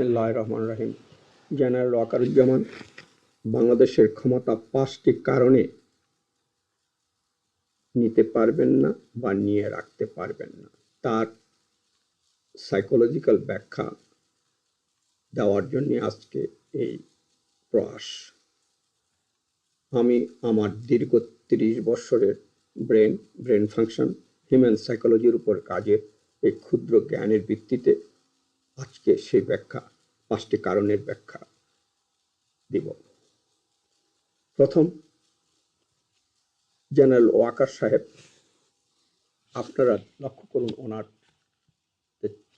বিসমিল্লাহ রহমান রহিম জেনারেল ওয়াকারুজ্জামান, বাংলাদেশের ক্ষমতা পাঁচটি কারণে নিতে পারবেন না বা নিয়ে রাখতে পারবেন না। তার সাইকোলজিক্যাল ব্যাখ্যা দেওয়ার জন্য আজকে এই প্রয়াস। আমি আমার দীর্ঘ তিরিশ বছরের ব্রেন ব্রেন ফাংশন, হিউম্যান সাইকোলজির উপর কাজের এই ক্ষুদ্র জ্ঞানের ভিত্তিতে আজকে সেই ব্যাখ্যা পাঁচটি কারণের ব্যাখ্যা দিব। প্রথম, জেনারেল ওয়াকার সাহেব, আপনারা লক্ষ্য করুন ওনার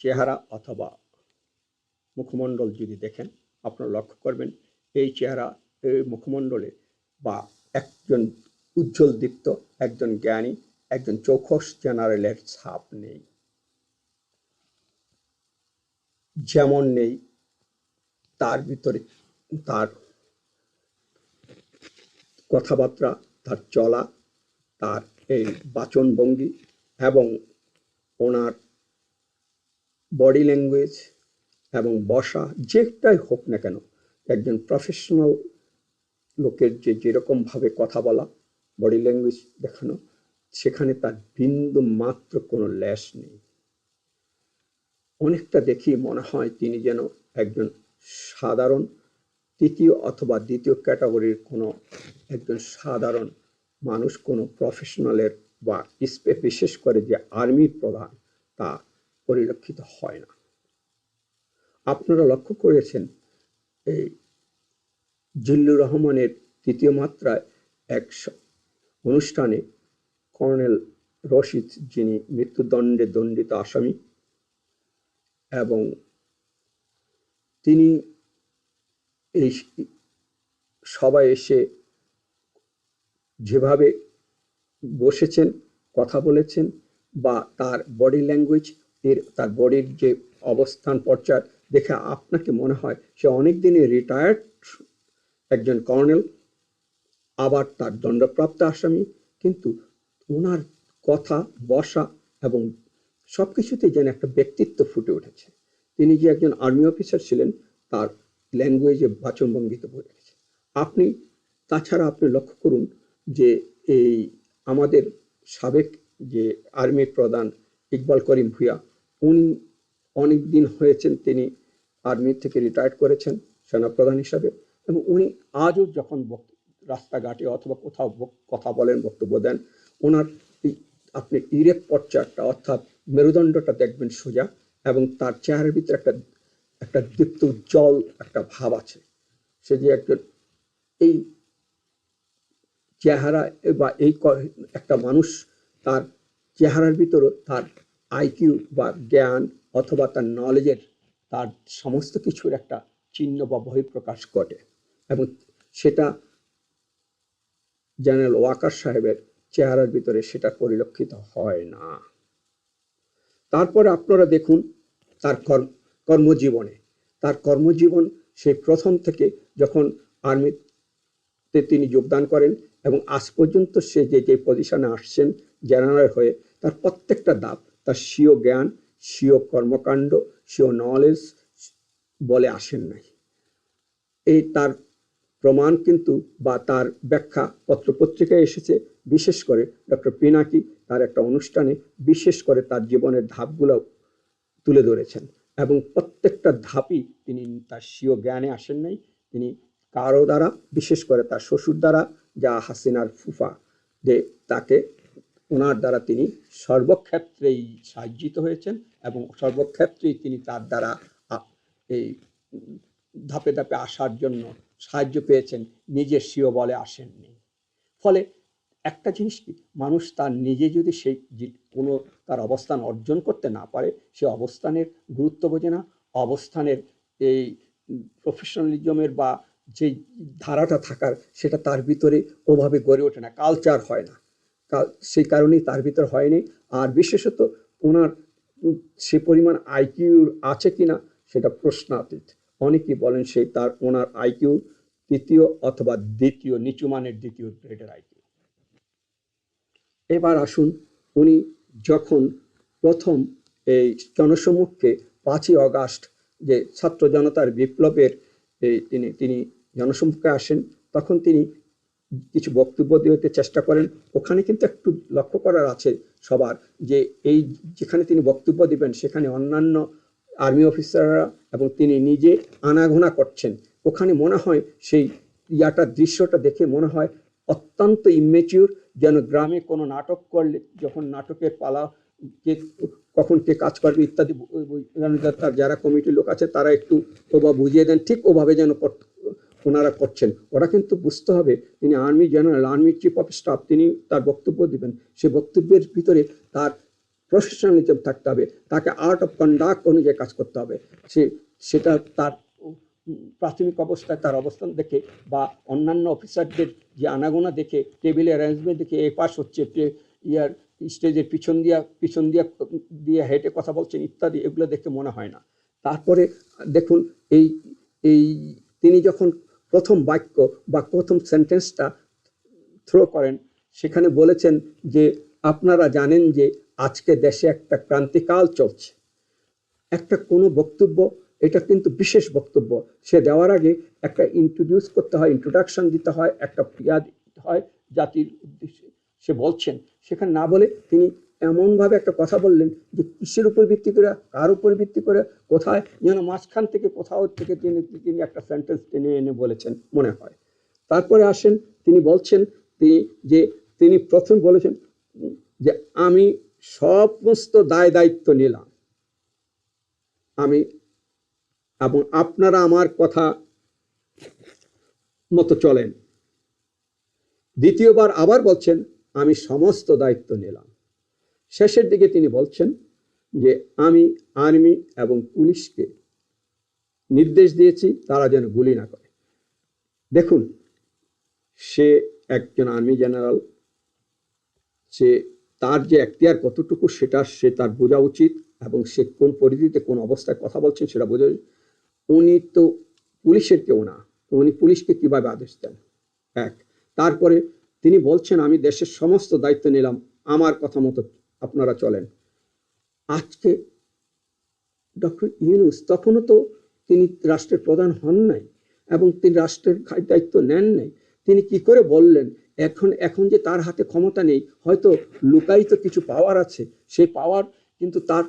চেহারা অথবা মুখমণ্ডল যদি দেখেন, আপনারা লক্ষ্য করবেন এই চেহারা, এই মুখমণ্ডলে বা একজন উজ্জ্বল দীপ্ত, একজন জ্ঞানী, একজন চৌখস জেনারেলের ছাপ নেই। যেমন নেই তার ভিতরে তার কথাবার্তা, তার চলা, তার এই বাচনভঙ্গি এবং ওনার বডি ল্যাঙ্গুয়েজ এবং বসা, যেটাই হোক না কেন, একজন প্রফেশনাল লোকের যে যেরকমভাবে কথা বলা বডি ল্যাঙ্গুয়েজ দেখানো, সেখানে তার বিন্দু মাত্র কোনো ল্যাস নেই। অনেকটা দেখি মনে হয় তিনি যেন একজন সাধারণ তৃতীয় অথবা দ্বিতীয় ক্যাটাগরির কোনো একজন সাধারণ মানুষ, কোনো প্রফেশনালের বা স্পে বিশেষ করে যে আর্মির প্রধান, তা পরিলক্ষিত হয় না। আপনারা লক্ষ্য করেছেন, এই জিল্লুর রহমানের তৃতীয় মাত্রায় এক অনুষ্ঠানে কর্নেল রশিদ যিনি মৃত্যুদণ্ডে দণ্ডিত আসামি এবং তিনি এই সবাই এসে যেভাবে বসেছেন, কথা বলেছেন বা তার বডি ল্যাঙ্গুয়েজ এর তার বডির যে অবস্থান পর্যায় দেখে আপনাকে মনে হয় সে অনেক দিনে রিটায়ার্ড একজন কর্নেল, আবার তার দণ্ডপ্রাপ্ত আসামি, কিন্তু ওনার কথা, বসা এবং সব কিছুতে যেন একটা ব্যক্তিত্ব ফুটে উঠেছে। তিনি যে একজন আর্মি অফিসার ছিলেন, তার ল্যাঙ্গুয়েজে বাচনভঙ্গিতে বলে গেছে আপনি, তাছাড়া আপনি লক্ষ্য করুন যে এই আমাদের সাবেক যে আর্মির প্রধান ইকবাল করিম ভুঁইয়া, উনি অনেক দিন হয়েছেন তিনি আর্মি থেকে রিটায়ার করেছেন, সেনাপ্রধান হিসাবে, এবং উনি আজও যখন রাস্তাঘাটে অথবা কোথাও কথা বলেন, বক্তব্য দেন ওনার আপনি ইরেক পর্চারটা অর্থাৎ মেরুদণ্ডটা দেখবেন সোজা এবং তার চেহারার ভিতরে একটা একটা দীপ্ত উজ্জ্বল একটা ভাব আছে। সে যে একজন এই চেহারা বা এই একটা মানুষ, তার চেহারার ভিতরে তার আইকিউ বা জ্ঞান অথবা তার নলেজের তার সমস্ত কিছুর একটা চিহ্ন বা বহিঃপ্রকাশ ঘটে। এবং সেটা জেনারেল ওয়াকার সাহেবের চেহারার ভিতরে সেটা পরিলক্ষিত হয় না। তারপরে আপনারা দেখুন তার কর্ম- কর্মজীবনে। তার কর্মজীবন সেই প্রথম থেকে যখন আর্মিতে তিনি যোগদান করেন এবং আজ পর্যন্ত সে যে যে পজিশনে আসছেন জেনারেল হয়ে, তার প্রত্যেকটা দাপ, তার স্বীয় জ্ঞান, স্বীয় কর্মকাণ্ড, স্বীয় নলেজ বলে আসেন নাই। এই তার প্রমাণ কিন্তু বা তার ব্যাখ্যা পত্রপত্রিকায় এসেছে। বিশেষ করে ডক্টর পিনাকি তার একটা অনুষ্ঠানে বিশেষ করে তার জীবনের ধাপগুলো তুলে ধরেছেন এবং প্রত্যেকটা ধাপই তিনি তার স্বীয় জ্ঞানে আসেন নাই। তিনি কারও দ্বারা, বিশেষ করে তার শ্বশুর দ্বারা, যা হাসিনার ফুফা, যে তাকে ওনার দ্বারা তিনি সর্বক্ষেত্রেই সাহায্যিত হয়েছেন এবং সর্বক্ষেত্রেই তিনি তার দ্বারা এই ধাপে ধাপে আসার জন্য সাহায্য পেয়েছেন নিজের স্বীয় বলে আসেননি। ফলে একটা জিনিস কি, মানুষ তার নিজে যদি সেই কোনো তার অবস্থান অর্জন করতে না পারে, সে অবস্থানের গুরুত্ব বোঝে না। অবস্থানের এই প্রফেশনালিজমের বা যে ধারাটা থাকার, সেটা তার ভিতরে ওভাবে গড়ে ওঠে না কালচার হয় না। সেই কারণেই তার ভিতর হয়নি। আর বিশেষত ওনার সে পরিমাণ আইকিউ আছে কিনা, সেটা প্রশ্নাতীত। অনেকেই বলেন সেই তার ওনার আইকিউ তৃতীয় অথবা দ্বিতীয়, নিচু মানের দ্বিতীয় গ্রেডের আইকিউ এবার আসুন উনি যখন প্রথম এই জনসমক্ষে পাঁচই অগাস্ট যে ছাত্র জনতার বিপ্লবের এই তিনি তিনি জনসম্মুখে আসেন, তখন তিনি কিছু বক্তব্য দিতে চেষ্টা করেন। ওখানে কিন্তু একটু লক্ষ্য করার আছে সবার যে এই যেখানে তিনি বক্তব্য দিবেন, সেখানে অন্যান্য আর্মি অফিসাররা এবং তিনি নিজে আনাগোনা করছেন। ওখানে মনে হয় সেই ইয়াটার দৃশ্যটা দেখে মনে হয় অত্যন্ত ইমেচিউর যেন গ্রামে কোনো নাটক করলে, যখন নাটকের পালা, কে কখন কে কাজ করবে ইত্যাদি যারা কমিটির লোক আছে তারা একটু ওবা বুঝিয়ে দেন, ঠিক ওভাবে যেন ওনারা করছেন। ওরা কিন্তু বুঝতে হবে, তিনি army general, army chief of staff তিনি তার বক্তব্য দিবেন। সেই বক্তব্যের ভিতরে তার প্রফেশনালিজম থাকতে হবে। তাকে আর্ট অফ কন্ডাক্ট অনুযায়ী কাজ করতে হবে। সে, সেটা তার প্রাথমিক অবস্থায় তার অবস্থান দেখে বা অন্যান্য অফিসারদের যে আনাগোনা দেখে টেবিলে অ্যারেঞ্জমেন্ট দেখে, এ পাশ হচ্ছে ইয়ার স্টেজের পিছন দিয়া পিছন দিয়া, দিয়ে হেঁটে কথা বলছেন ইত্যাদি, এগুলো দেখে মনে হয় না। তারপরে দেখুন, এই এই তিনি যখন প্রথম বাক্য বা প্রথম সেন্টেন্সটা থ্রো করেন, সেখানে বলেছেন যে, আপনারা জানেন যে আজকে দেশে একটা ক্রান্তিকাল চলছে। একটা কোনো বক্তব্য, এটা কিন্তু বিশেষ বক্তব্য। সে দেওয়ার আগে একটা ইন্ট্রোডিউস করতে হয় ইন্ট্রোডাকশন দিতে হয়, একটা ক্রিয়া দিতে হয় জাতির উদ্দেশ্যে। সে বলছেন, সেখানে না বলে তিনি এমনভাবে একটা কথা বললেন যে কিসের উপর ভিত্তি করে, কার উপর ভিত্তি করে, কোথায়, যেন মাঝখান থেকে কোথাও থেকে তিনি তিনি একটা সেন্টেন্স টেনে এনে বলেছেন, মনে হয়। তারপরে আসেন, তিনি বলছেন, তিনি যে, তিনি প্রথম বলেছেন যে আমি সমস্ত দায় দায়িত্ব নিলাম। আমি এবং আপনারা আমার কথা মতো চলেন। দ্বিতীয়বার আবার বলছেন, আমি সমস্ত দায়িত্ব নিলাম। শেষের দিকে তিনি বলছেন যে, আমি আর্মি এবং পুলিশকে নির্দেশ দিয়েছি, তারা যেন গুলি না করে। দেখুন, সে একজন আর্মি জেনারেল, সে তার যে এখতিয়ার কতটুকু সেটা সে তার বোঝা উচিত এবং সে কোন পরিধিতে কোন অবস্থায় কথা বলছেন সেটা বোঝা। উনি তো পুলিশের কেউ না উনি পুলিশকে কীভাবে আদেশ দেন? এক, তারপরে তিনি বলছেন, আমি দেশের সমস্ত দায়িত্ব নিলাম, আমার কথা মতো আপনারা চলেন। আজকে ডক্টর ইউনুস তখনও তো তিনি রাষ্ট্রের প্রধান হন নাই এবং তিনি রাষ্ট্রের দায়িত্ব নেন নাই। তিনি কি করে বললেন এখন এখন যে তার হাতে ক্ষমতা নেই, হয়তো লুকায়িত কিছু পাওয়ার আছে, সেই পাওয়ার কিন্তু তার,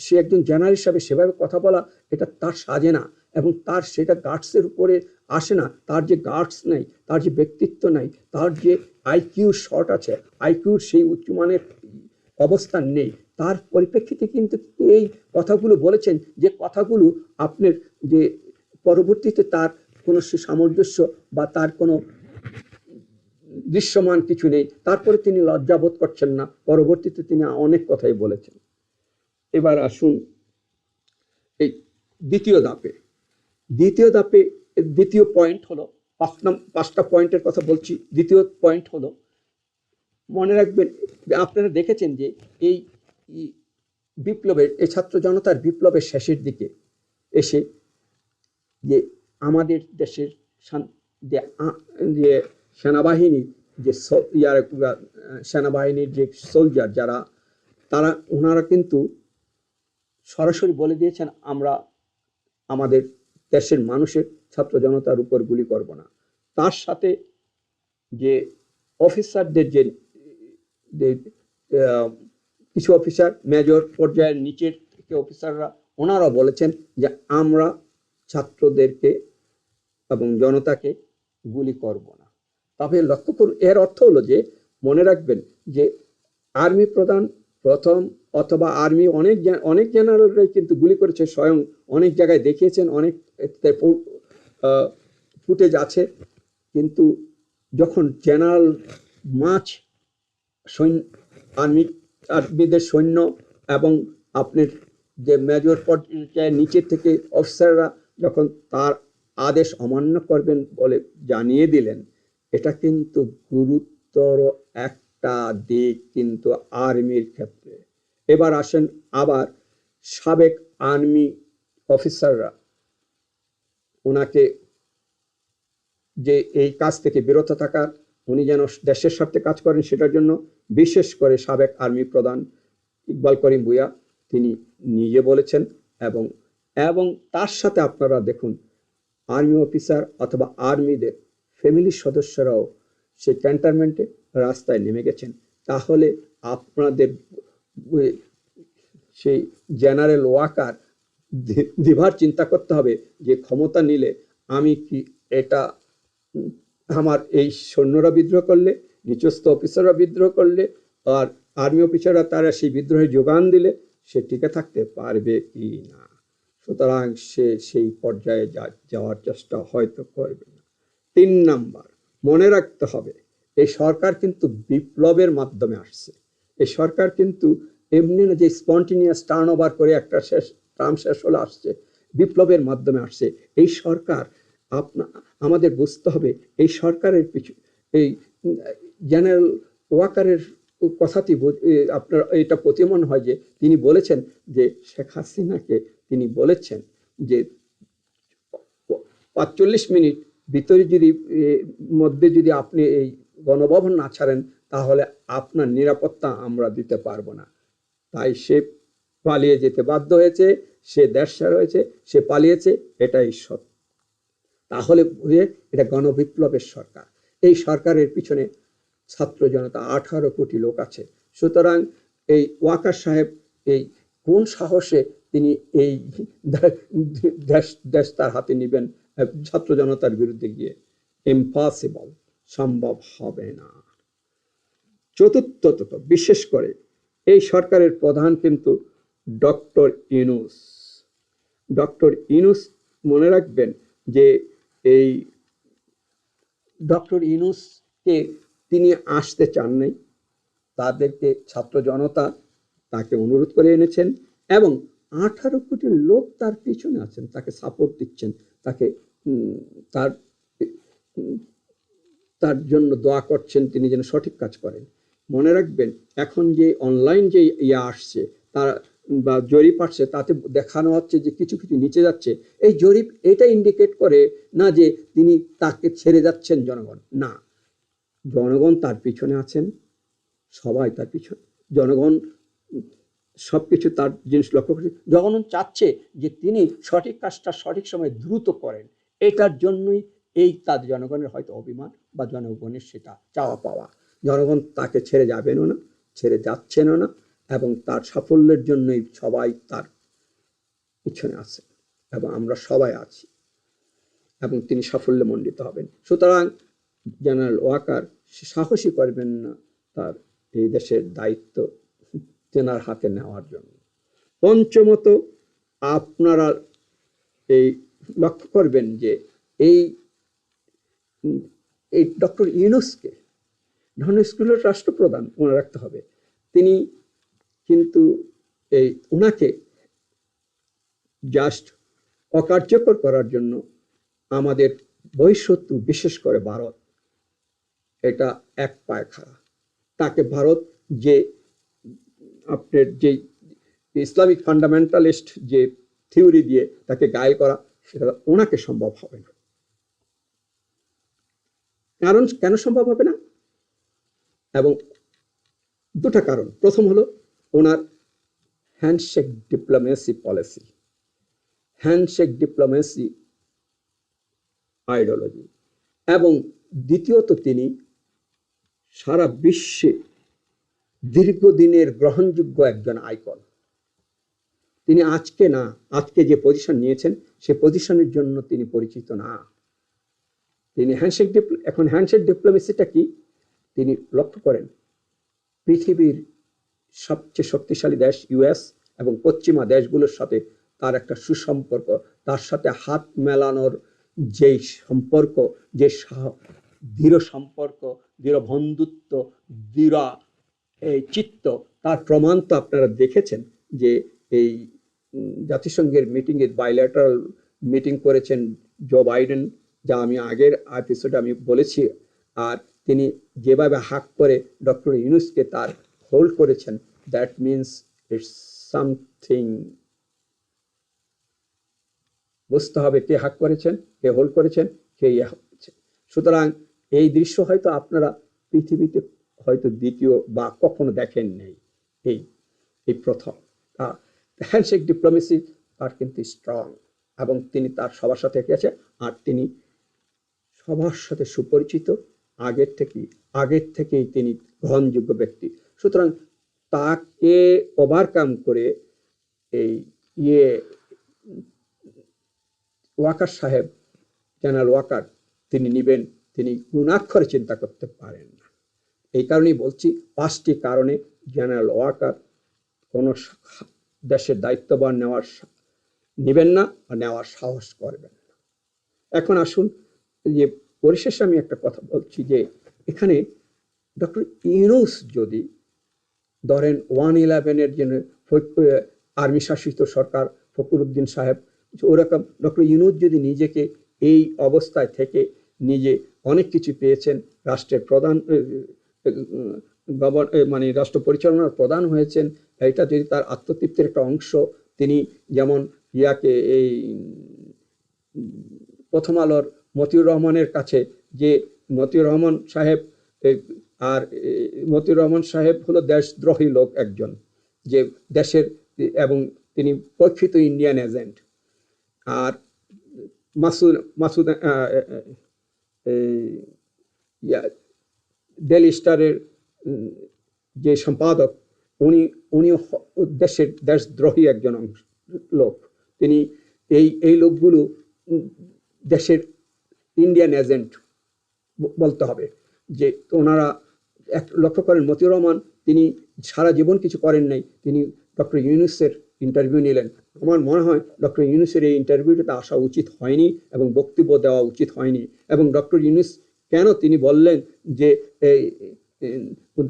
সে একজন জেনারেল হিসাবে সেভাবে কথা বলা, এটা তার সাজে না। এবং তার সেটা গার্ডসের উপরে আসে না। তার যে গার্ডস নেই, তার যে ব্যক্তিত্ব নাই, তার যে আইকিউ শর্ট আছে আইকিউর সেই উচ্চমানের অবস্থান নেই। তার পরিপ্রেক্ষিতে কিন্তু এই কথাগুলো বলেছেন যে কথাগুলো আপনার যে পরবর্তীতে তার কোনো সামঞ্জস্য বা তার কোনো দৃশ্যমান কিছু নেই। তারপরে তিনি লজ্জাবোধ করছেন না। পরবর্তীতে তিনি অনেক কথাই বলেছেন। এবার আসুন এই দ্বিতীয় ধাপে। দ্বিতীয় ধাপে, দ্বিতীয় পয়েন্ট হলো, পাঁচ পাঁচটা পয়েন্টের কথা বলছি। দ্বিতীয় পয়েন্ট হলো, মনে রাখবেন, আপনারা দেখেছেন যে এই বিপ্লবের এই ছাত্র জনতার বিপ্লবের শেষের দিকে এসে যে আমাদের দেশের যে আ- যে ইয়ার সেনাবাহিনীর যে সোলজার যারা তারা ওনারা কিন্তু সরাসরি বলে দিয়েছেন আমরা আমাদের দেশের মানুষের ছাত্র জনতার উপর গুলি করব না। তার সাথে যে অফিসারদের যে যে, কিছু অফিসার মেজর পর্যায়ের নিচের থেকে অফিসাররা ওনারা বলেছেন যে আমরা ছাত্রদেরকে এবং জনতাকে গুলি করব না। তবে লক্ষ্য করুন, এর অর্থ হলো যে, মনে রাখবেন যে, আর্মি প্রধান প্রথম অথবা আর্মি অনেক অনেক জেনারেলরাই কিন্তু গুলি করেছে, স্বয়ং অনেক জায়গায় দেখিয়েছেন, অনেক ফুটেজ আছে। কিন্তু যখন জেনারেল মাছ সৈন্য আর্মি, আর্মিদের সৈন্য এবং আপনার যে মেজর পর্যায়ের নিচের থেকে অফিসাররা যখন তার আদেশ অমান্য করবেন বলে জানিয়ে দিলেন এটা কিন্তু গুরুতর একটা দিক কিন্তু আর্মির ক্ষেত্রে। এবার আসেন আবার সাবেক আর্মি অফিসাররা। ওনাকে যে এই কাজ থেকে বিরত থাকার উনি যেন দেশের স্বার্থে কাজ করেন সেটার জন্য বিশেষ করে সাবেক আর্মি প্রধান ইকবাল করিম ভুইয়া তিনি নিজে বলেছেন এবং এবং তার সাথে আপনারা দেখুন, আর্মি অফিসার অথবা আর্মিদের ফ্যামিলির সদস্যরাও সেই ক্যান্টনমেন্টে রাস্তায় নেমে গেছেন। তাহলে আপনাদের সেই জেনারেল ওয়াকার দিবার চিন্তা করতে হবে যে ক্ষমতা নিলে আমি কি এটা, আমার এই সৈন্যরা বিদ্রোহ করলে নিচস্থ অফিসাররা বিদ্রোহ করলে, আর আর্মি অফিসাররা তারা সেই বিদ্রোহে যোগান দিলে সে টিকে থাকতে পারবে কি না? সুতরাং সে সেই পর্যায়ে যাওয়ার চেষ্টা হয়তো করবে। তিন নাম্বার, মনে রাখতে হবে, এই সরকার কিন্তু বিপ্লবের মাধ্যমে আসছে। এই সরকার কিন্তু এমনি না যে স্পন্টিনিয়াস টার্ন ওভার করে একটা শেষ টার্ম শেষ হলে আসছে, বিপ্লবের মাধ্যমে আসছে। এই সরকার আপনা, আমাদের বুঝতে হবে, এই সরকারের পিছু, এই জেনারেল ওয়াকারের কথাটি আপনার এটা প্রতিমন হয় যে তিনি বলেছেন যে শেখ হাসিনাকে তিনি বলেছেন যে পাঁচচল্লিশ মিনিট ভিতরে যদি মধ্যে যদি আপনি এই গণভবন না ছাড়েন, তাহলে আপনার নিরাপত্তা আমরা দিতে পারব না। তাই সে পালিয়ে যেতে বাধ্য হয়েছে, সে দেশ রয়েছে, সে পালিয়েছে, এটাই সত্য। তাহলে বুঝে এটা গণবিপ্লবের সরকার। এই সরকারের পিছনে ছাত্র জনতা আঠারো কোটি লোক আছে। সুতরাং এই ওয়াকার সাহেব, এই কোন সাহসে তিনি এই দেশ দেশ তার হাতে নেবেন? ছাত্র জনতার বিরুদ্ধে গিয়ে ইম্পসিবল সম্ভব হবে না। চতুর্থত বিশেষ করে এই সরকারের প্রধান কিন্তু ডক্টর ইনুস ডক্টর ইনুস মনে রাখবেন যে এই ডক্টর ইনুসকে তিনি আসতে চান নাই, তাদেরকে ছাত্র জনতা তাকে অনুরোধ করে এনেছেন এবং আঠারো কোটি লোক তার পিছনে আছেন, তাকে সাপোর্ট দিচ্ছেন, তাকে তার তার জন্য দোয়া করছেন তিনি যেন সঠিক কাজ করেন। মনে রাখবেন, এখন যে অনলাইন যে ইয়ে আসছে, তার, বা জরিপ আসছে, তাতে দেখানো হচ্ছে যে কিছু কিছু নিচে যাচ্ছে। এই জরিপ এটা ইন্ডিকেট করে না যে তিনি তাকে ছেড়ে যাচ্ছেন জনগণ। না। জনগণ তার পিছনে আছেন, সবাই তার পিছনে, জনগণ সব কিছু তার জিনিস লক্ষ্য করছে। জনগণ চাচ্ছে যে তিনি সঠিক কাজটা সঠিক সময়ে দ্রুত করেন। এটার জন্যই এই তার জনগণের হয়তো অভিমান বা জনগণের সেটা চাওয়া পাওয়া। জনগণ তাকে ছেড়ে যাবেনও না, ছেড়ে যাচ্ছেনও না এবং তার সাফল্যের জন্যই সবাই তার পিছনে আছে এবং আমরা সবাই আছি এবং তিনি সাফল্যে মণ্ডিত হবেন। সুতরাং জেনারেল ওয়াকার সাহসী করবেন না তার এই দেশের দায়িত্ব তেনার হাতে নেওয়ার জন্য। পঞ্চমত, আপনারা এই লক্ষ্য করবেন যে এই এই ডক্টর ইউনুসকে ধরনের স্কুলের রাষ্ট্রপ্রধান মনে রাখতে হবে। তিনি কিন্তু এই ওনাকে জাস্ট অকার্যকর করার জন্য আমাদের বহিঃশত্রু বিশেষ করে ভারত, এটা এক পায়ে খাড়া। তাকে ভারত যে আপনার যে ইসলামিক ফান্ডামেন্টালিস্ট যে থিওরি দিয়ে তাকে গায়েল করা সেটা ওনাকে সম্ভব হবে না। কারণ কেন সম্ভব হবে না? এবং দুটা কারণ। প্রথম হলো ওনার handshake diplomacy policy handshake diplomacy ideology এবং দ্বিতীয়ত তিনি সারা বিশ্বে দীর্ঘদিনের গ্রহণযোগ্য একজন আইকন। তিনি আজকে না, আজকে যে পজিশন নিয়েছেন, সে পজিশনের জন্য তিনি পরিচিত না। তিনি হ্যান্ডশেক এখন হ্যান্ডশেক ডিপ্লোমেসিটা কি? তিনি লক্ষ্য করেন, পৃথিবীর সবচেয়ে শক্তিশালী দেশ ইউএস এবং পশ্চিমা দেশগুলোর সাথে তার একটা সুসম্পর্ক, তার সাথে হাত মেলানোর যেই সম্পর্ক, যে দৃঢ় সম্পর্ক, দৃঢ় বন্ধুত্ব, দৃঢ়, এই চিত্ত, তার প্রমাণ তো আপনারা দেখেছেন যে এই জাতিসংঘের মিটিংয়ে বাইল্যাটারাল মিটিং করেছেন জো বাইডেন যা আমি আগের এপিসোডে আমি বলেছি। আর তিনি যেভাবে হাক করে ডক্টর ইউনুসকে তার হোল্ড করেছেন দ্যাট মিনস ইটস সামথিং বুঝতে হবে কে হাক করেছেন, কে হোল্ড করেছেন, কে ইয়ে করেছেন সুতরাং এই দৃশ্য হয়তো আপনারা পৃথিবীতে হয়তো দ্বিতীয় বা কখনো দেখেন নেই। এই এই প্রথম। হ্যান্ডশেক ডিপ্লোমেসি তার কিন্তু স্ট্রং এবং তিনি তার সবার সাথে গেছে আর তিনি সবার সাথে সুপরিচিত। আগের থেকেই আগের থেকেই তিনি গ্রহণযোগ্য ব্যক্তি। সুতরাং তাকে ওভারকাম করে এই ইয়ে ওয়াকার সাহেব জেনারেল ওয়াকার, তিনি নিবেন, তিনি গুণাক্ষরে চিন্তা করতে পারেন না। এই কারণেই বলছি, পাঁচটি কারণে জেনারেল ওয়াকার কোনো দেশের দায়িত্ববান নেওয়ার নেবেন না আর নেওয়ার সাহস করবেন না। এখন আসুন যে পরিশেষে আমি একটা কথা বলছি যে এখানে ডক্টর ইউনুস যদি ধরেন ওয়ান ইলেভেনের জন্য আর্মি শাসিত সরকার ফকরুদ্দিন সাহেব, ওরকম ডক্টর ইউনুস যদি নিজেকে এই অবস্থায় থেকে নিজে অনেক কিছু পেয়েছেন, রাষ্ট্রের প্রধান গভর্ন মানে রাষ্ট্র পরিচালনার প্রধান হয়েছেন। এটা যদি তার আত্মতৃপ্তির একটা অংশ, তিনি যেমন ইয়াকে এই প্রথম আলোর মতিউর রহমানের কাছে যে মতিউর রহমান সাহেব আর মতিউর রহমান সাহেব হলো দেশদ্রোহী লোক একজন, যে দেশের, এবং তিনি প্রক্ষিত ইন্ডিয়ান এজেন্ট। আর মাসুদ মাসুদ ডেলি স্টারের যে সম্পাদক, উনি উনি দেশের দেশদ্রোহী একজন লোক। তিনি এই এই লোকগুলো দেশের ইন্ডিয়ান এজেন্ট বলতে হবে যে ওনারা এক লক্ষ্য করেন মতিউর রহমান, তিনি সারা জীবন কিছু করেন নাই, তিনি ডক্টর ইউনুসের ইন্টারভিউ নিলেন। আমার মনে হয় ডক্টর ইউনুসের এই ইন্টারভিউটাতে আসা উচিত হয়নি এবং বক্তব্য দেওয়া উচিত হয়নি। এবং ডক্টর ইউনুস কেন তিনি বললেন যে এই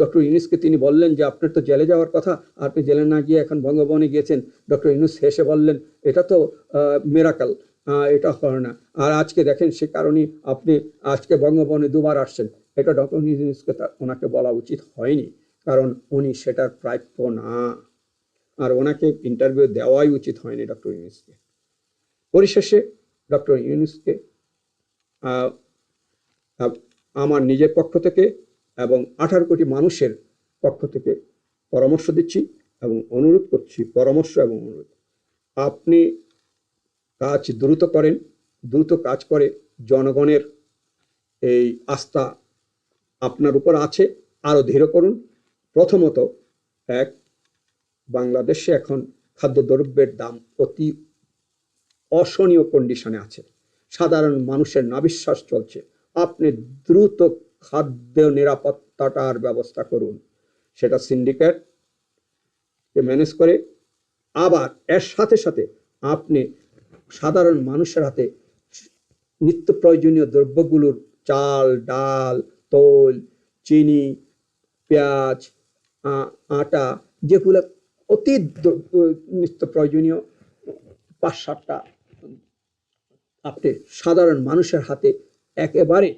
ডক্টর ইউনুসকে তিনি বললেন যে, আপনার তো জেলে যাওয়ার কথা, আপনি জেলে না গিয়ে এখন বঙ্গভবনে গিয়েছেন। ডক্টর ইউনুস হেসে বললেন, এটা তো মেরাকাল এটা হয় না। আর আজকে দেখেন, সে কারণে আপনি আজকে বঙ্গভবনে দুবার আসছেন। এটা ডক্টর ইউনুসকে ওনাকে বলা উচিত হয়নি, কারণ উনি সেটার প্রাপ্য না। আর ওনাকে ইন্টারভিউ দেওয়াই উচিত হয়নি ডক্টর ইউনুসকে। পরিশেষে ডক্টর ইউনুসকে আমার নিজের পক্ষ থেকে এবং আঠারো কোটি মানুষের পক্ষ থেকে পরামর্শ দিচ্ছি এবং অনুরোধ করছি, পরামর্শ এবং অনুরোধ। আপনি কাজ দ্রুত করেন, দ্রুত কাজ করে জনগণের এই আস্থা আপনার উপর আছে, আরও ধীর করুন। প্রথমত, এক, বাংলাদেশে এখন খাদ্যদ্রব্যের দাম অতি অসহনীয় কন্ডিশনে আছে। সাধারণ মানুষের নাবিশ্বাস চলছে। আপনি দ্রুত খাদ্য নিরাপত্তাটার ব্যবস্থা করুন। সেটা সিন্ডিকেট ম্যানেজ করে। আবার এর সাথে সাথে আপনি সাধারণ মানুষের হাতে নিত্য প্রয়োজনীয় দ্রব্যগুলোর চাল, ডাল, তৈল, চিনি, পেঁয়াজ আটা যেগুলো অতি নিত্য প্রয়োজনীয়, পাঁচ সাতটা আপনি সাধারণ মানুষের হাতে একেবারে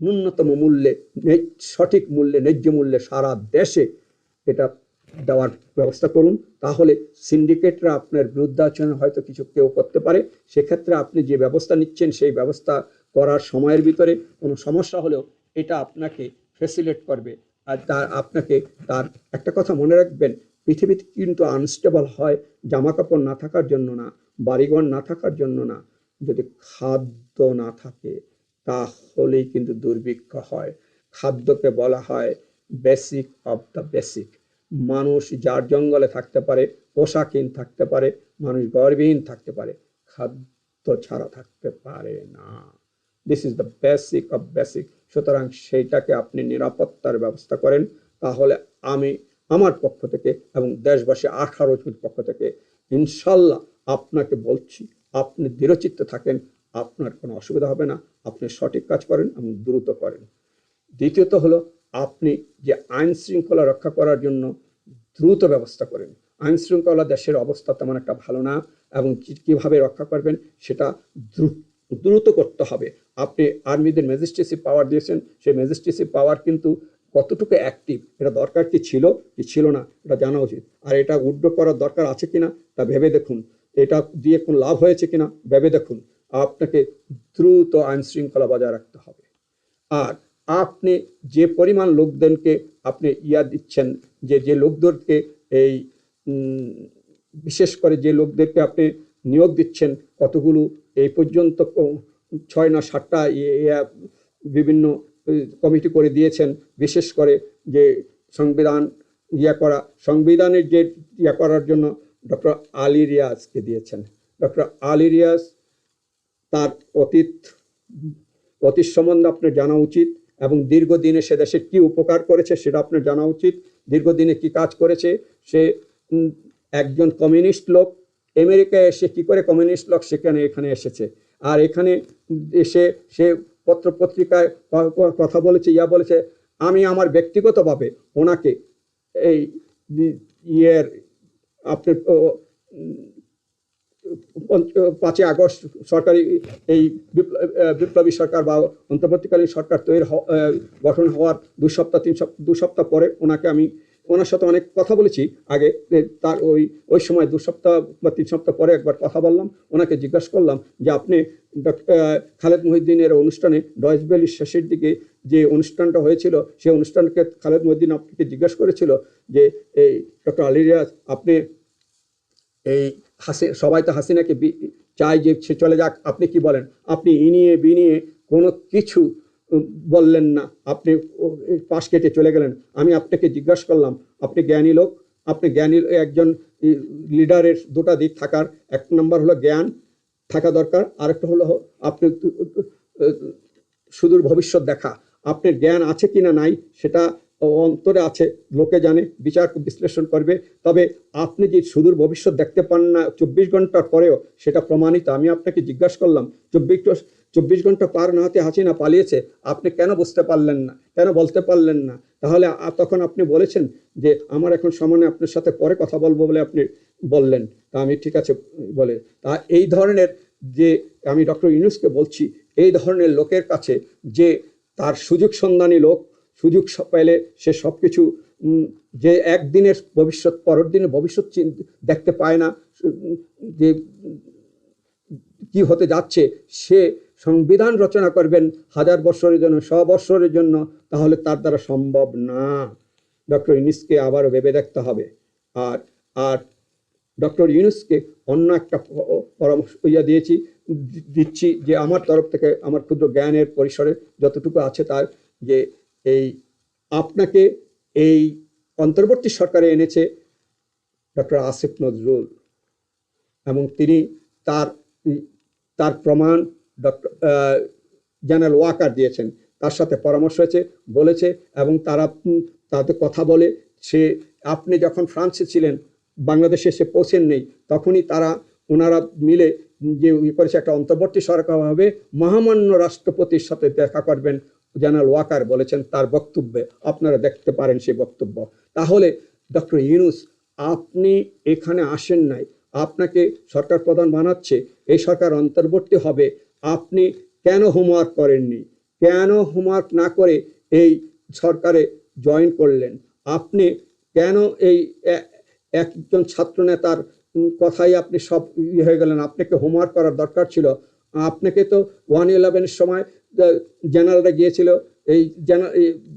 ন্যূনতম মূল্যে সঠিক মূল্যে, ন্যায্য মূল্যে সারা দেশে এটা দেওয়ার ব্যবস্থা করুন। তাহলে সিন্ডিকেটরা আপনার বিরুদ্ধাচরণ হয়তো কিছু কেউ করতে পারে। সেক্ষেত্রে আপনি যে ব্যবস্থা নিচ্ছেন, সেই ব্যবস্থা করার সময়ের ভিতরে কোনো সমস্যা হলেও এটা আপনাকে ফেসিলেট করবে। আর তার, আপনাকে তার, একটা কথা মনে রাখবেন, পৃথিবীতে কিন্তু আনস্টেবল হয় জামা কাপড় না থাকার জন্য না, বাড়িঘর না থাকার জন্য না। যদি খাদ্য না থাকে তাহলেই কিন্তু দুর্ভিক্ষ হয়। খাদ্যকে বলা হয় বেসিক অফ দ্য বেসিক মানুষ যার জঙ্গলে থাকতে পারে, পোশাকহীন থাকতে পারে, মানুষ গর্বহীন থাকতে পারে, খাদ্য ছাড়া থাকতে পারে না। This is the basic of basic সুতরাং সেইটাকে আপনি নিরাপত্তার ব্যবস্থা করেন, তাহলে আমি আমার পক্ষ থেকে এবং দেশবাসী আঠারো জন পক্ষ থেকে ইনশাল্লাহ আপনাকে বলছি, আপনি দৃঢ়চিত্ত থাকেন, আপনার কোনো অসুবিধা হবে না। আপনি সঠিক কাজ করেন এবং দ্রুত করেন। দ্বিতীয়ত হলো, আপনি যে আইন শৃঙ্খলা রক্ষা করার জন্য দ্রুত ব্যবস্থা করেন। আইন শৃঙ্খলা দেশের অবস্থা তেমন একটা ভালো না এবং কীভাবে রক্ষা করবেন সেটা দ্রু- দ্রুত করতে হবে। আপনি আর্মিদের ম্যাজিস্ট্রেসি পাওয়ার দিয়েছেন, সেই ম্যাজিস্ট্রেসি পাওয়ার কিন্তু কতটুকু অ্যাক্টিভ এটা দরকার কি ছিল কি ছিল না, এটা জানা উচিত। আর এটা উড্র করার দরকার আছে কিনা, তা ভেবে দেখুন। এটা দিয়ে কোনো লাভ হয়েছে কিনা, ভেবে দেখুন। আপনাকে দ্রুত আইন শৃঙ্খলা বজায় রাখতে হবে। আর আপনি যে পরিমাণ লোকদেরকে আপনি ইয়া দিচ্ছেন, যে যে লোকদেরকে এই বিশেষ করে যে লোকদেরকে আপনি নিয়োগ দিচ্ছেন, কতগুলো এই পর্যন্ত ছয় না সাতটা ইয়ে- বিভিন্ন কমিটি করে দিয়েছেন। বিশেষ করে যে সংবিধান ইয়া করা, সংবিধানের যে ইয়া করার জন্য ডক্টর আলী রিয়াজকে দিয়েছেন। ডক্টর আলী রিয়াজ তার অতীত অতীত সম্বন্ধে আপনার জানা উচিত এবং দীর্ঘদিনে সে দেশে কী উপকার করেছে সেটা আপনার জানা উচিত। দীর্ঘদিনে কি কাজ করেছে, সে একজন কমিউনিস্ট লোক, আমেরিকায় এসে কি করে কমিউনিস্ট লোক সেখানে, এখানে এসেছে। আর এখানে এসে সে পত্র পত্রিকায় ক- ক- কথা বলেছে, ইয়া বলেছে, আমি আমার ব্যক্তিগতভাবে ওনাকে এই ইয়ের পঞ্চ- পাঁচই আগস্ট সরকারি এই বিপ্ল- বিপ্লবী সরকার বা অন্তর্বর্তীকালীন সরকার তৈরি গঠন হওয়ার দুই সপ্তাহ, তিন সপ্তাহ, দু সপ্তাহ পরে ওনাকে আমি ওনার সাথে অনেক কথা বলেছি। আগে তার ওই ওই সময় দু সপ্তাহ বা তিন সপ্তাহ পরে একবার কথা বললাম, ওনাকে জিজ্ঞাসা করলাম যে আপনি খালেদ মহিদ্দিনের অনুষ্ঠানে ডয়েস ভ্যালির শেষের দিকে যে অনুষ্ঠানটা হয়েছিল, সেই অনুষ্ঠানকে খালেদ মহিদ্দিন আপনাকে জিজ্ঞাসা করেছিল যে, এই ডক্টর আলী রিয়াজ, আপনি এই হাসি, সবাই তো হাসিনাকে চায় যে সে চলে যাক। আপনি কি বলেন? আপনি ইনিয়ে বিনিয়ে কোনো কিছু বললেন না। আপনি পাশ কেটে চলে গেলেন। আমি আপনাকে জিজ্ঞাসা করলাম, আপনি জ্ঞানী লোক? আপনি জ্ঞানী একজন লিডারের দুটা দিক থাকার। এক নম্বর হলো জ্ঞান থাকা দরকার, আরেকটা হলো আপনি সুদূর ভবিষ্যৎ দেখা। আপনার জ্ঞান আছে কি না নাই, সেটা অন্তরে আছে, লোকে জানে, বিচার বিশ্লেষণ করবে। তবে আপনি যে সুদূর ভবিষ্যৎ দেখতে পান না, চব্বিশ ঘণ্টার পরেও সেটা প্রমাণিত। আমি আপনাকে জিজ্ঞাসা করলাম, চব্বিশ চব্বিশ ঘণ্টা পার না হতে হাসিনা পালিয়েছে, আপনি কেন বুঝতে পারলেন না? কেন বলতে পারলেন না? তাহলে তখন আপনি বলেছেন যে, আমার এখন সমানে আপনার সাথে পরে কথা বলব বলে আপনি বললেন। তা আমি ঠিক আছে বলে। তা এই ধরনের যে আমি ডক্টর ইউনুসকে বলছি, এই ধরনের লোকের কাছে যে তার সুযোগ সন্ধানী লোক সুযোগ পেলে সে সব কিছু যে একদিনের ভবিষ্যৎ, পরের দিনের ভবিষ্যৎ দেখতে পায় না যে, কি হতে যাচ্ছে, সে সংবিধান রচনা করবেন হাজার বছরের জন্য, শ বৎসরের জন্য, তাহলে তার দ্বারা সম্ভব না। ডক্টর ইউনুসকে আবারও ভেবে দেখতে হবে। আর আর ডক্টর ইউনুসকে অন্য একটা পরামর্শ ইয়া দিয়েছি দিচ্ছি যে আমার তরফ থেকে, আমার ক্ষুদ্র জ্ঞানের পরিসরে যতটুকু আছে তার, যে এই আপনাকে এই অন্তর্বর্তী সরকারে এনেছে ডক্টর আসিফ নজরুল এবং তিনি তার তার প্রমাণ ডক্টর জেনারেল ওয়াকার দিয়েছেন। তার সাথে পরামর্শ হয়েছে, বলেছে এবং তারা তাদের কথা বলে সে, আপনি যখন ফ্রান্সে ছিলেন, বাংলাদেশে এসে পৌঁছেন নেই তখনই তারা ওনারা মিলে যে করেছে একটা অন্তর্বর্তী সরকার হবে, মহামান্য রাষ্ট্রপতির সাথে দেখা করবেন জেনারেল ওয়াকার বলেছেন, তার বক্তব্যে আপনারা দেখতে পারেন সেই বক্তব্য। তাহলে, ডক্টর ইউনুস, আপনি এখানে আসেন নাই। আপনাকে সরকার প্রধান বানাচ্ছে, এই সরকার অন্তর্বর্তী হবে। আপনি কেন হোমওয়ার্ক করেননি? কেন হোমওয়ার্ক না করে এই সরকারে জয়েন করলেন? আপনি কেন এই একজন ছাত্র নেতার কথাই আপনি সব ইয়ে হয়ে গেলেন? আপনাকে হোমওয়ার্ক করার দরকার ছিল। আপনাকে তো ওয়ান ইলেভেনের সময় জেনারেলরা গিয়েছিল, এই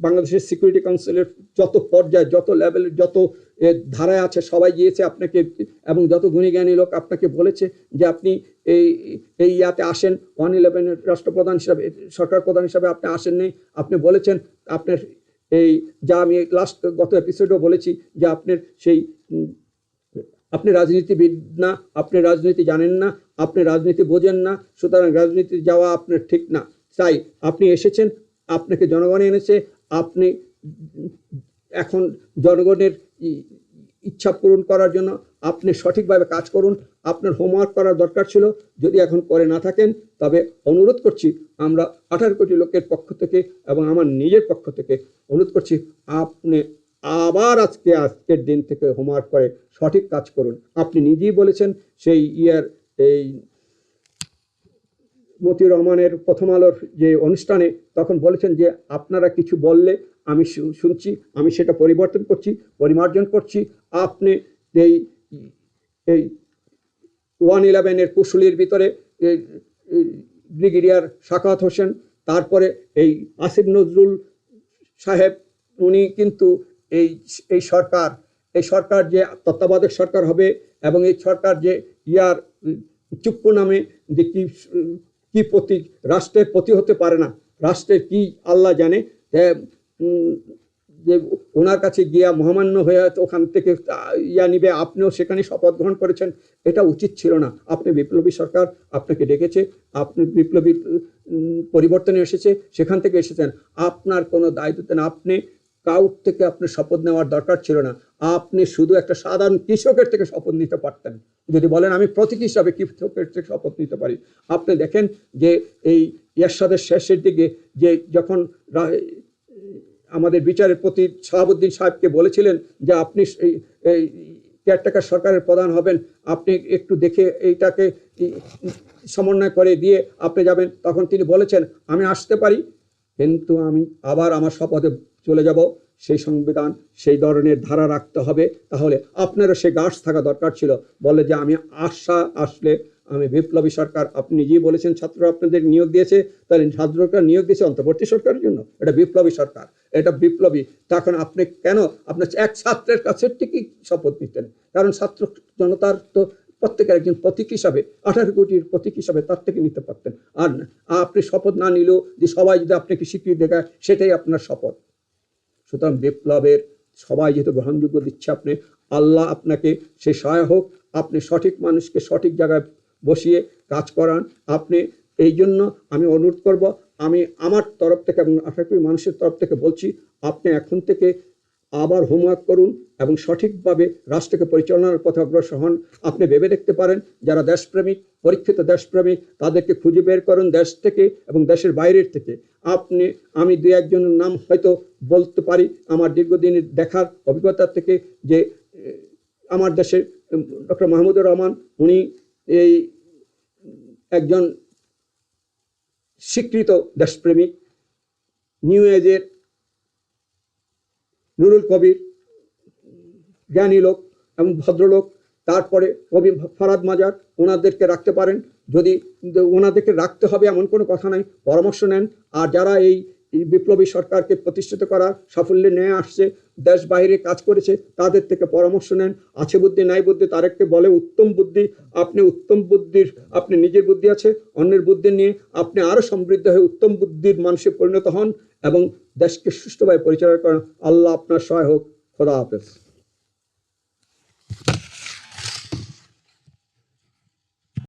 বাংলাদেশের সিকিউরিটি কাউন্সিলের যত পর্যায়ে, যত লেভেলের যত ধারায় আছে, সবাই গিয়েছে আপনাকে, এবং যত গুণী জ্ঞানী লোক আপনাকে বলেছে যে আপনি এই এই ইয়াতে আসেন ওয়ান ইলেভেনের রাষ্ট্রপ্রধান হিসাবে, সরকার প্রধান হিসাবে আপনি আসেননি, আপনি বলেছেন, আপনার এই, যা আমি লাস্ট গত এপিসোডেও বলেছি যে আপনার সেই আপনি রাজনীতিবিদ না, আপনি রাজনীতি জানেন না, আপনি রাজনীতি বোঝেন না, সুতরাং রাজনীতি যাওয়া আপনার ঠিক না। তাই আপনি এসেছেন, আপনাকে জনগণ এনেছে, আপনি এখন জনগণের ইচ্ছা পূরণ করার জন্য আপনি সঠিকভাবে কাজ করুন, আপনার হোমওয়ার্ক করার দরকার ছিল, যদি এখন করে না থাকেন, তবে অনুরোধ করছি, আমরা আঠারো কোটি লোকের পক্ষ থেকে এবং আমার নিজের পক্ষ থেকে অনুরোধ করছি, আপনি আবার আজকে, আজকের দিন থেকে হোমওয়ার্ক করে সঠিক কাজ করুন। আপনি নিজেই বলেছেন, সেই ইয়ার এই মতিউর রহমানের প্রথম আলোর যে অনুষ্ঠানে তখন বলেছেন যে, আপনারা কিছু বললে আমি শুনছি, আমি সেটা পরিবর্তন করছি, পরিমার্জন করছি। আপনি এই এই ওয়ান ইলেভেনের কুশলীর ভিতরে ব্রিগেডিয়ার শাকাত হোসেন, তারপরে এই আসিফ নজরুল সাহেব, উনি কিন্তু এই এই সরকার এই সরকার যে তত্ত্বাবধায়ক সরকার হবে এবং এই সরকার যে ইয়ার চুপ্পু নামে যে কি কি প্রতি রাষ্ট্রের প্রতি হতে পারে না? রাষ্ট্রের কি আল্লাহ জানে? যে, ওনার কাছে গিয়া মহামান্য হয়ে ওখান থেকে ইয়া নিবে আপনিও সেখানে শপথ গ্রহণ করেছেন। এটা উচিত ছিল না। আপনি বিপ্লবী সরকার আপনাকে ডেকেছে আপনি বিপ্লবী পরিবর্তনে এসেছে সেখান থেকে এসেছেন। আপনার কোনো দায়িত্ব না আপনি কাউর থেকে আপনি শপথ নেওয়ার দরকার ছিল না। আপনি শুধু একটা সাধারণ কৃষকের থেকে শপথ নিতে পারতেন। যদি বলেন, আমি প্রতীক হিসাবে কৃষকের থেকে শপথ নিতে পারি। আপনি দেখেন যে এই ইয়ারশাদের শেষের দিকে যে যখন আমাদের বিচারের প্রতি শাহাবুদ্দিন সাহেবকে বলেছিলেন যে, আপনি এই কেয়ারটেকার সরকারের প্রধান হবেন। আপনি একটু দেখে এইটাকে সমন্বয় করে দিয়ে আপনি যাবেন। তখন তিনি বলেছেন, আমি আসতে পারি কিন্তু আমি আবার আমার শপথে চলে যাব। সেই সংবিধান, সেই ধরনের ধারা রাখতে হবে। তাহলে আপনারও সে গাছ থাকা দরকার ছিল। বলে যে আমি আশা আসলে আমি বিপ্লবী সরকার, আপনি নিজেই বলেছেন ছাত্ররা আপনাদের নিয়োগ দিয়েছে, তাহলে ছাত্ররা নিয়োগ দিয়েছে অন্তর্বর্তী সরকারের জন্য। এটা বিপ্লবী সরকার, এটা বিপ্লবী। তখন আপনি কেন আপনার এক ছাত্রের কাছে ঠিকই শপথ নিতেন? কারণ ছাত্র জনতার তো প্রত্যেকের একজন প্রতীক হিসাবে, আঠারো কোটির প্রতীক হিসাবে তার থেকে নিতে পারতেন। আর না আপনি শপথ না নিলেও যে সবাই যদি আপনাকে স্বীকৃতি দেখায়, সেটাই আপনার শপথ। সুতরাং বিপ্লবের সবাই যেহেতু গ্রহণযোগ্য দিচ্ছে আপনি, আল্লাহ আপনাকে সে সহায় হোক, আপনি সঠিক মানুষকে সঠিক জায়গায় বসিয়ে কাজ করান। আপনি এই জন্য আমি অনুরোধ করব, আমি আমার তরফ থেকে এবং আশা মানুষের তরফ থেকে বলছি, আপনি এখন থেকে আবার হোমওয়ার্ক করুন এবং সঠিকভাবে রাষ্ট্রকে পরিচালনার পথে অগ্রসর হন। আপনি ভেবে দেখতে পারেন, যারা দেশপ্রেমিক, পরীক্ষিত দেশপ্রেমিক, তাদেরকে খুঁজে বের করুন দেশ থেকে এবং দেশের বাইরের থেকে। আপনি, আমি দু একজনের নাম হয়তো বলতে পারি, আমার দীর্ঘদিনের দেখার অভিজ্ঞতা থেকে যে আমার দেশের ডক্টর মাহমুদুর রহমান, উনি এই, একজন স্বীকৃত দেশপ্রেমিক, নিউ এজের নুরুল কবির, জ্ঞানী লোক এবং ভদ্রলোক। তারপরে কবি ফারাদ মাজার, ওনাদেরকে রাখতে পারেন। যদি ওনাদেরকে রাখতে হবে এমন কোনো কথা নাই, পরামর্শ নেন। আর যারা এই বিপ্লবী সরকারকে প্রতিষ্ঠিত করার সাফল্যে নিয়ে আসছে, দেশ বাইরে কাজ করেছে, তাদের থেকে পরামর্শ নেন। আছে বুদ্ধি, নাই বুদ্ধি, তারেককে বলে উত্তম বুদ্ধি, আপনি উত্তম বুদ্ধির, আপনি নিজের বুদ্ধি আছে, অন্যের বুদ্ধি নিয়ে আপনি আরও সমৃদ্ধ হয়ে উত্তম বুদ্ধির মানুষে পরিণত হন এবং দেশকে সুষ্ঠুভাবে পরিচালনা করেন। আল্লাহ আপনার সহায় হোক। খোদা হাফেজ।